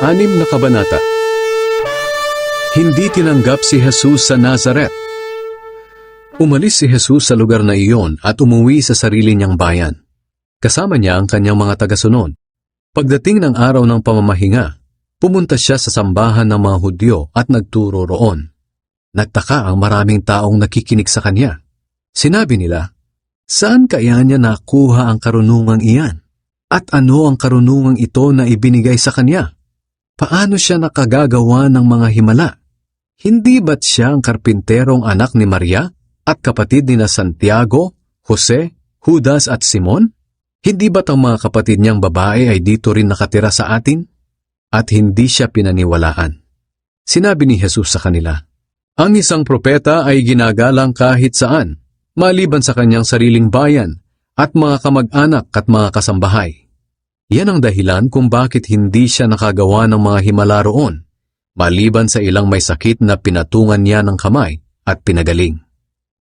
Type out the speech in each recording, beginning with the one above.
Kaanim na kabanata Hindi tinanggap si Jesus sa Nazaret. Umalis si Jesus sa lugar na iyon at umuwi sa sarili niyang bayan. Kasama niya ang kanyang mga tagasunod. Pagdating ng araw ng pamamahinga, pumunta siya sa sambahan ng mga Hudyo at nagturo roon. Nagtaka ang maraming taong nakikinig sa kanya. Sinabi nila, Saan kaya niya nakuha ang karunungang iyan? At ano ang karunungang ito na ibinigay sa kanya? Paano siya nakagagawa ng mga himala? Hindi ba't siya ang karpinterong anak ni Maria at kapatid ni na Santiago, Jose, Judas at Simon? Hindi ba't ang mga kapatid niyang babae ay dito rin nakatira sa atin? At hindi siya pinaniwalaan. Sinabi ni Jesus sa kanila, Ang isang propeta ay ginagalang kahit saan, maliban sa kanyang sariling bayan at mga kamag-anak at mga kasambahay. Yan ang dahilan kung bakit hindi siya nakagawa ng mga himala roon, maliban sa ilang may sakit na pinatungan niya ng kamay at pinagaling.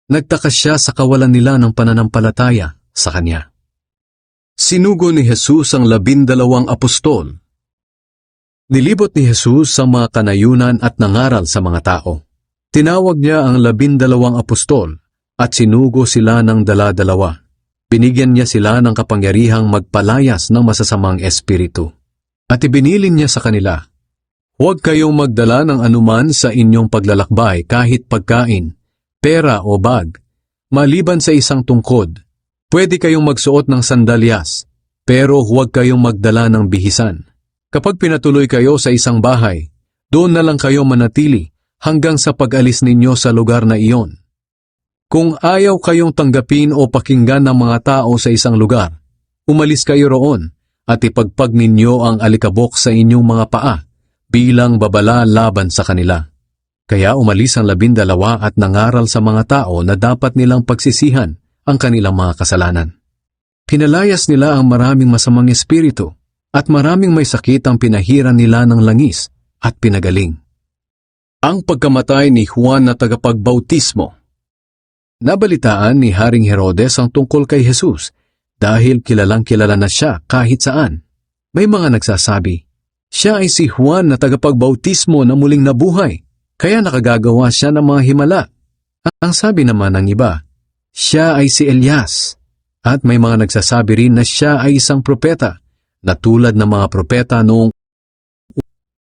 Nagtaka siya sa kawalan nila ng pananampalataya sa kanya. Sinugo ni Jesus ang labindalawang apostol. Nilibot ni Jesus sa mga kanayunan at nangaral sa mga tao. Tinawag niya ang labindalawang apostol at sinugo sila ng dala-dalawa. Binigyan niya sila ng kapangyarihang magpalayas ng masasamang espiritu. At ibinilin niya sa kanila, Huwag kayong magdala ng anuman sa inyong paglalakbay kahit pagkain, pera o bag, maliban sa isang tungkod. Pwede kayong magsuot ng sandalyas, pero huwag kayong magdala ng bihisan. Kapag pinatuloy kayo sa isang bahay, doon na lang kayo manatili hanggang sa pag-alis ninyo sa lugar na iyon. Kung ayaw kayong tanggapin o pakinggan ng mga tao sa isang lugar, umalis kayo roon at ipagpag ninyo ang alikabok sa inyong mga paa bilang babala laban sa kanila. Kaya umalis ang labindalawa at nangaral sa mga tao na dapat nilang pagsisihan ang kanilang mga kasalanan. Pinalayas nila ang maraming masamang espiritu at maraming may sakit ang pinahiran nila ng langis at pinagaling. Ang pagkamatay ni Juan na tagapagbautismo Nabalitaan ni Haring Herodes ang tungkol kay Jesus dahil kilalang kilala na siya kahit saan. May mga nagsasabi, siya ay si Juan na tagapagbautismo na muling nabuhay, kaya nakagagawa siya ng mga himala. Ang sabi naman ng iba, siya ay si Elias. At may mga nagsasabi rin na siya ay isang propeta, na tulad ng mga propeta noong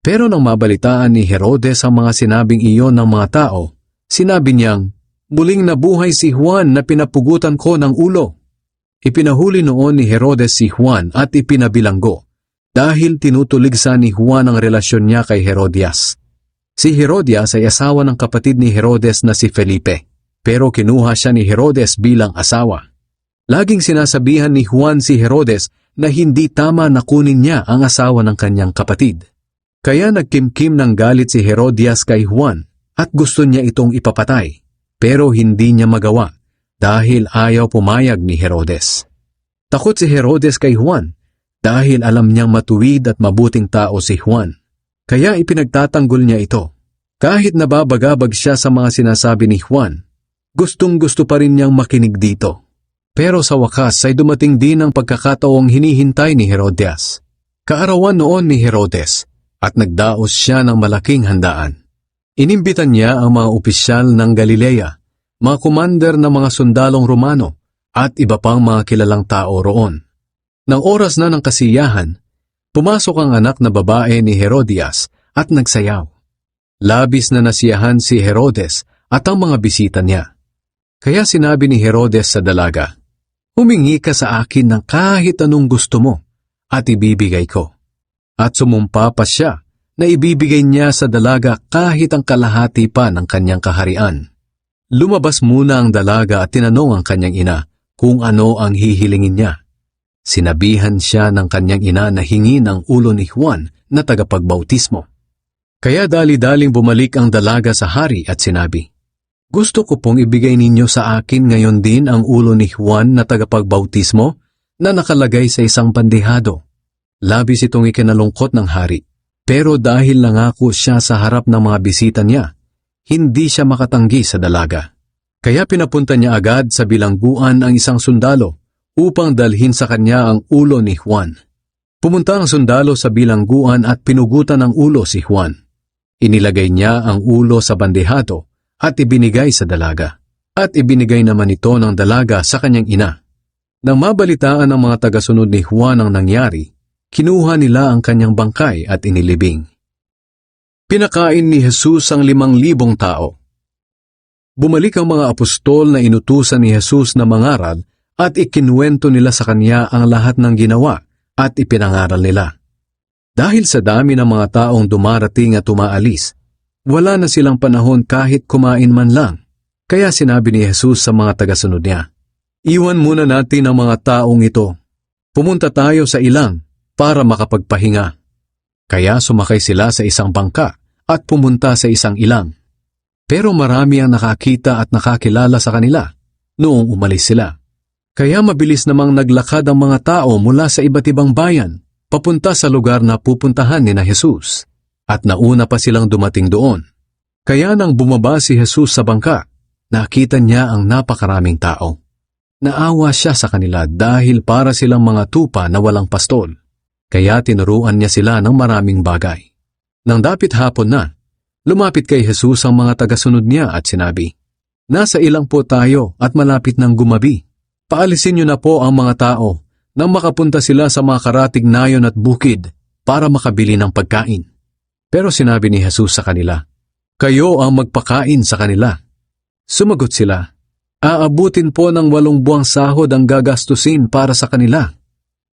pero nang mabalitaan ni Herodes ang mga sinabing iyon ng mga tao, sinabi niyang, Muling nabuhay si Juan na pinapugutan ko ng ulo. Ipinahuli noon ni Herodes si Juan at ipinabilanggo dahil tinutuligsa ni Juan ang relasyon niya kay Herodias. Si Herodias ay asawa ng kapatid ni Herodes na si Felipe, pero kinuha siya ni Herodes bilang asawa. Laging sinasabihan ni Juan si Herodes na hindi tama na kunin niya ang asawa ng kanyang kapatid. Kaya nagkimkim ng galit si Herodias kay Juan at gusto niya itong ipapatay pero hindi niya magawa dahil ayaw pumayag ni Herodes. Takot si Herodes kay Juan dahil alam niyang matuwid at mabuting tao si Juan. Kaya ipinagtatanggol niya ito. Kahit nababagabag siya sa mga sinasabi ni Juan, gustong gusto pa rin niyang makinig dito. Pero sa wakas ay dumating din ang pagkakataong hinihintay ni Herodias. Kaarawan noon ni Herodes at nagdaos siya ng malaking handaan. Inimbitan niya ang mga opisyal ng Galilea, mga kumander ng mga sundalong Romano, at iba pang mga kilalang tao roon. Nang oras na ng kasiyahan, pumasok ang anak na babae ni Herodias at nagsayaw. Labis na nasiyahan si Herodes at ang mga bisita niya. Kaya sinabi ni Herodes sa dalaga, Humingi ka sa akin ng kahit anong gusto mo at ibibigay ko. At sumumpa pa siya na ibibigay niya sa dalaga kahit ang kalahati pa ng kanyang kaharian. Lumabas muna ang dalaga at tinanong ang kanyang ina kung ano ang hihilingin niya. Sinabihan siya ng kanyang ina na hingi ng ulo ni Juan na tagapagbautismo. Kaya dali-daling bumalik ang dalaga sa hari at sinabi, Gusto ko pong ibigay ninyo sa akin ngayon din ang ulo ni Juan na tagapagbautismo na nakalagay sa isang bandehado. Labis itong ikinalungkot ng hari. Pero dahil nangako siya sa harap ng mga bisita niya, hindi siya makatanggi sa dalaga. Kaya pinapunta niya agad sa bilangguan ang isang sundalo upang dalhin sa kanya ang ulo ni Juan. Pumunta ang sundalo sa bilangguan at pinugutan ng ulo si Juan. Inilagay niya ang ulo sa bandehado at ibinigay sa dalaga. At ibinigay naman ito ng dalaga sa kanyang ina. Nang mabalitaan ng mga tagasunod ni Juan ang nangyari, kinuha nila ang kanyang bangkay at inilibing. Pinakain ni Jesus ang limang libong tao. Bumalik ang mga apostol na inutusan ni Jesus na mangaral at ikinuwento nila sa kanya ang lahat ng ginawa at ipinangaral nila. Dahil sa dami ng mga taong dumarating at umaalis, wala na silang panahon kahit kumain man lang. Kaya sinabi ni Jesus sa mga tagasunod niya, Iwan muna natin ang mga taong ito. Pumunta tayo sa ilang para makapagpahinga. Kaya sumakay sila sa isang bangka at pumunta sa isang ilang. Pero marami ang nakakita at nakakilala sa kanila noong umalis sila. Kaya mabilis namang naglakad ang mga tao mula sa iba't ibang bayan papunta sa lugar na pupuntahan ni na Jesus. At nauna pa silang dumating doon. Kaya nang bumaba si Jesus sa bangka, nakita niya ang napakaraming tao. Naawa siya sa kanila dahil para silang mga tupa na walang pastol. Kaya tinuruan niya sila ng maraming bagay. Nang dapit hapon na, lumapit kay Jesus ang mga tagasunod niya at sinabi, Nasa ilang po tayo at malapit ng gumabi. Paalisin niyo na po ang mga tao nang makapunta sila sa mga karatig nayon at bukid para makabili ng pagkain. Pero sinabi ni Jesus sa kanila, Kayo ang magpakain sa kanila. Sumagot sila, Aabutin po ng walong buwang sahod ang gagastusin para sa kanila.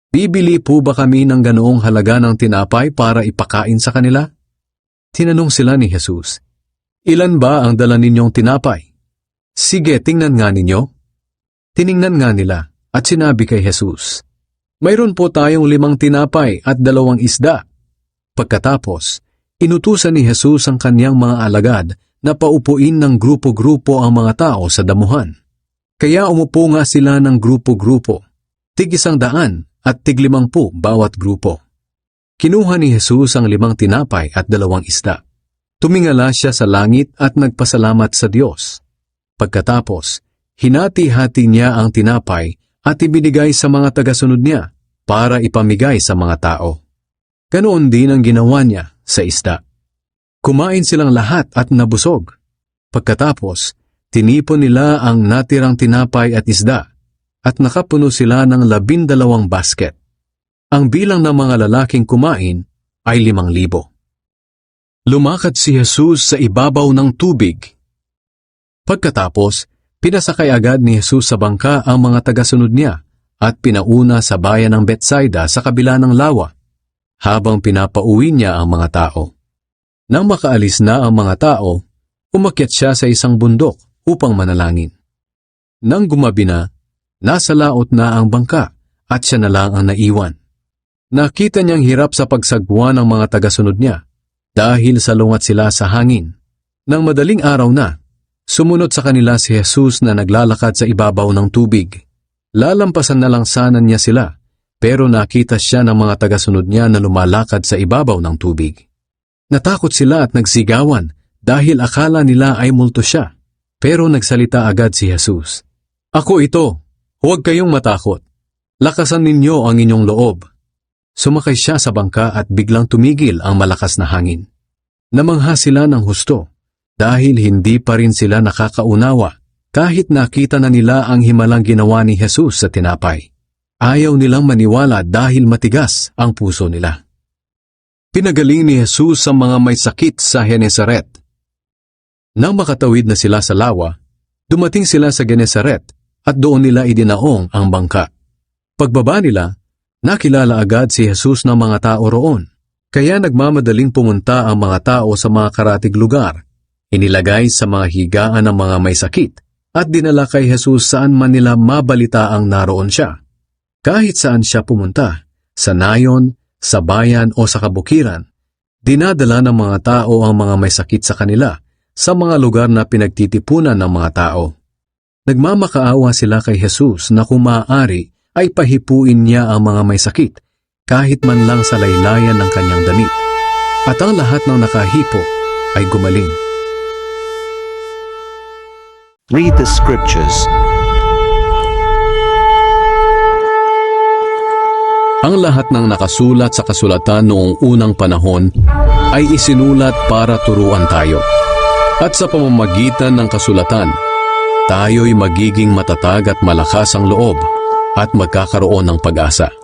Bibili po ba kami ng ganoong halaga ng tinapay para ipakain sa kanila? Tinanong sila ni Jesus, Ilan ba ang dala ninyong tinapay? Sige, tingnan nga ninyo. Tiningnan nga nila at sinabi kay Jesus, Mayroon po tayong limang tinapay at dalawang isda. Pagkatapos, inutusan ni Jesus ang kanyang mga alagad na paupuin ng grupo-grupo ang mga tao sa damuhan. Kaya umupo nga sila ng grupo-grupo, tig isang daan at tig limangpu bawat grupo. Kinuha ni Jesus ang limang tinapay at dalawang isda. Tumingala siya sa langit at nagpasalamat sa Diyos. Pagkatapos, hinati-hati niya ang tinapay at ibinigay sa mga tagasunod niya para ipamigay sa mga tao. Ganoon din ang ginawa niya sa isda. Kumain silang lahat at nabusog. Pagkatapos, tinipon nila ang natirang tinapay at isda at nakapuno sila ng labindalawang basket. Ang bilang ng mga lalaking kumain ay limang libo. Lumakad si Jesus sa ibabaw ng tubig. Pagkatapos, pinasakay agad ni Jesus sa bangka ang mga tagasunod niya at pinauna sa bayan ng Bethsaida sa kabila ng lawa habang pinapauwi niya ang mga tao. Nang makaalis na ang mga tao, umakyat siya sa isang bundok upang manalangin. Nang gumabi na, nasa laot na ang bangka at siya na lang ang naiwan. Nakita niyang hirap sa pagsagwa ng mga tagasunod niya dahil salungat sila sa hangin. Nang madaling araw na, sumunod sa kanila si Jesus na naglalakad sa ibabaw ng tubig. Lalampasan na lang sana niya sila, pero nakita siya ng mga tagasunod niya na lumalakad sa ibabaw ng tubig. Natakot sila at nagsigawan dahil akala nila ay multo siya. Pero nagsalita agad si Jesus. Ako ito, huwag kayong matakot. Lakasan ninyo ang inyong loob. Sumakay siya sa bangka at biglang tumigil ang malakas na hangin. Namangha sila ng husto dahil hindi pa rin sila nakakaunawa kahit nakita na nila ang himalang ginawa ni Jesus sa tinapay. Ayaw nilang maniwala dahil matigas ang puso nila. Pinagaling ni Jesus sa mga may sakit sa Genesaret. Nang makatawid na sila sa lawa, dumating sila sa Genesaret at doon nila idinaong ang bangka. Pagbaba nila, nakilala agad si Jesus ng mga tao roon. Kaya nagmamadaling pumunta ang mga tao sa mga karatig lugar. Inilagay sa mga higaan ng mga may sakit at dinala kay Jesus saan man nila mabalita ang naroon siya. Kahit saan siya pumunta, sa nayon, sa bayan o sa kabukiran, dinadala ng mga tao ang mga may sakit sa kanila sa mga lugar na pinagtitipunan ng mga tao. Nagmamakaawa sila kay Jesus na kung maaari ay pahipuin niya ang mga may sakit kahit man lang sa laylayan ng kanyang damit. At ang lahat ng nakahipo ay gumaling. Read the scriptures. Ang lahat ng nakasulat sa kasulatan noong unang panahon ay isinulat para turuan tayo. At sa pamamagitan ng kasulatan, tayo'y magiging matatag at malakas ang loob at magkakaroon ng pag-asa.